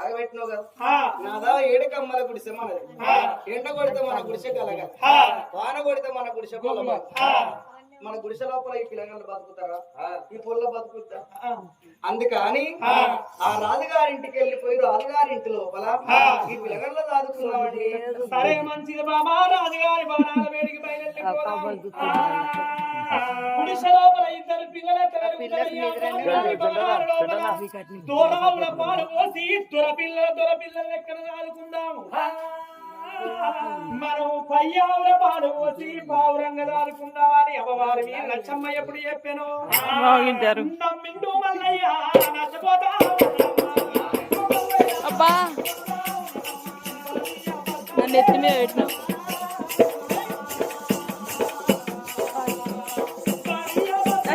ఆగబెట్టినావు కదా నాదా ఏడు కమ్మల గుడిసె మనది. ఎండ కొడితే మన గుడిసె కలగ. వాన కొడితే మన గుడిసె. మన గుడిసె లోపల ఈ పిల్లగాళ్ళు బతుకుతారా? ఈ పొల్ల బతుకుతా ఆ. అందుకని ఆ. రాజుగారింటికి వెళ్ళిపోయి రాజుగారింటి లోపల ఆ. ఈ పిల్లగాళ్ళు దాదుకున్నామండి సరే మంచిది బాబా. రాజుగారి వేడికి గుడిసె లోపల ఇద్దరు పిల్లలైతే పాలు పోసి మనం పయ్యావుల పాలు పోసి పావురంగా దాదుకుందామని అమ్మవారి మీద లచ్చమ్మ ఎప్పుడు చెప్పాను? బాగుంటారు. నమ్మిండు మల్లయ్య నచ్చపోతా అబ్బా! నన్ను ఎత్తి మీద పెట్టిన. నా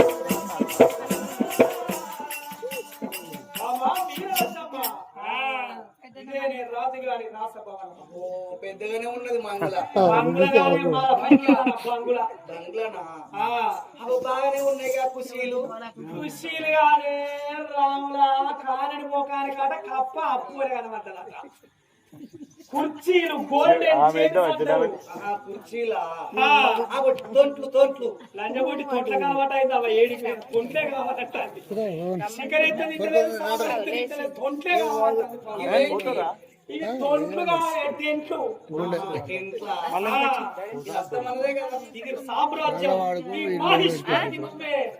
మీ కానీ రాజుగారి రాసభవనం పెద్దగానే ఉన్నది మంగళ. బంగ్లాగారి మా బంగ్లా బంగ్లా బంగ్లానా ఆ. అవి బాగానే ఉన్నాయి కదా కుషీలు? కుషీలుగానే రాముల కానడి మోకాని కాట కప్ప అప్పులే కనబడ్డదట. కుర్చీలు గోల్డెన్ కుర్చీలా? ఒట్టి తొంట్లు తొంట్లు. లంజబొట్టి తొట్ల కలవాట అవ ఏడికి తొంట్లే కావాలట తొంట్లే తొంట్లు కావాలి టెంట్లు ఇది సామ్రాజ్యం